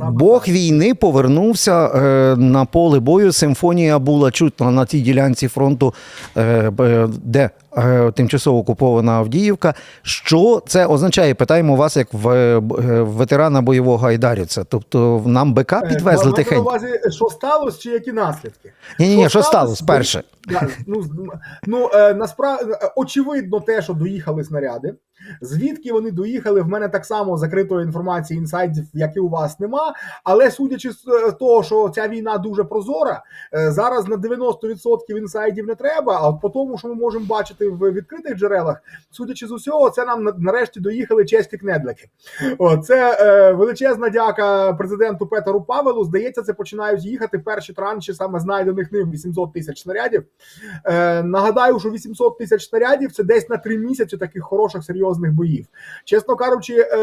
Бог війни повернувся е, на поле бою. Симфонія була чутна на тій ділянці фронту, е, б- де е, тимчасово окупована Авдіївка. Що це означає? Питаємо вас, як в, е, ветерана бойового айдарівця. Тобто нам БК Е, підвезли на тихенько. увазі, що сталося, чи які наслідки? Ні, ні, ні, що сталося перше? Да, Ну, ну е, насправді очевидно, те, що доїхали снаряди. Звідки вони доїхали? В мене так само закритої інформації інсайдів, як і у вас, нема. Але судячи з е, того, що ця війна дуже прозора, е, зараз на 90% інсайдів не треба. А от по тому, що ми можемо бачити в відкритих джерелах, судячи з усього, це нам нарешті доїхали чеські кнедлики. О, це е, величезна дяка президенту Петеру Павелу. Здається, це починають їхати перші транші саме знайдених ним 800 тисяч снарядів. Е, нагадаю, що 800 тисяч снарядів це десь на три місяці таких хороших серйозних боїв. Чесно кажучи, е,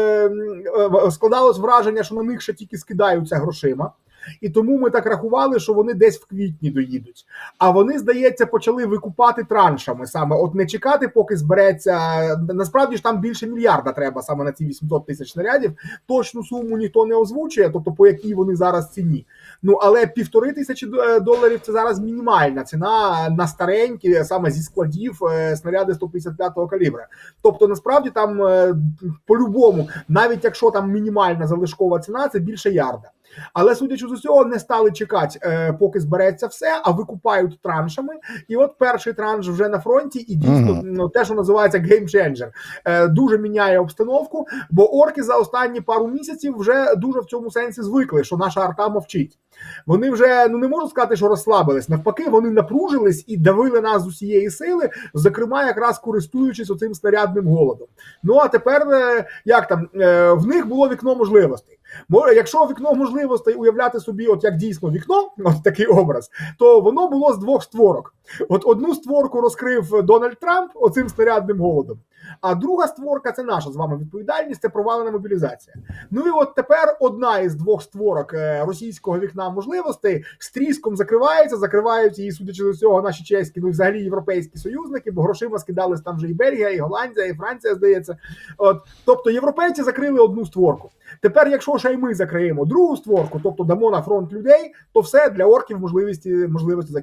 е, складалось враження, що на них ще тільки скидаються грошима. І тому ми так рахували, що вони десь в квітні доїдуть. А вони, здається, почали викупати траншами саме. От не чекати, поки збереться. Насправді ж там більше мільярда треба саме на ці 800 тисяч снарядів. Точну суму ніхто не озвучує, тобто по якій вони зараз ціні. Ну але півтори тисячі е, доларів це зараз мінімальна ціна на старенькі, саме зі складів е, снаряди 155-го калібра. Тобто, насправді там е, по-любому, навіть якщо там мінімальна залишкова ціна, це більше ярда. Але судячи з усього, не стали чекати, е, поки збереться все, а викупають траншами. І от перший транш вже на фронті, і дійсно Мгм. ну, те, що називається геймченджер, дуже міняє обстановку. Бо орки за останні пару місяців вже дуже в цьому сенсі звикли, що наша арта мовчить. Вони вже ну не можу сказати, що розслабились. Навпаки, вони напружились і давили нас з усієї сили, зокрема, якраз користуючись оцим снарядним голодом. Ну а тепер е, як там е, в них було вікно можливостей. Якщо вікно можливостей уявляти собі, от як дійсно вікно, от такий образ, то воно було з двох створок. От одну створку розкрив Дональд Трамп оцим снарядним голодом. А друга створка це наша з вами відповідальність, це провалена мобілізація. Ну і от тепер одна із двох створок е, російського вікна можливостей з тріском закривається, закривають її, судячи до цього, наші чеські, ну взагалі європейські союзники, бо грошима скидались там вже і Бельгія, і Голландія, і Франція, здається. От тобто європейці закрили одну створку. Тепер, якщо ще й ми закриємо другу створку, тобто дамо на фронт людей, то все для орків можливості можливості закінчиться.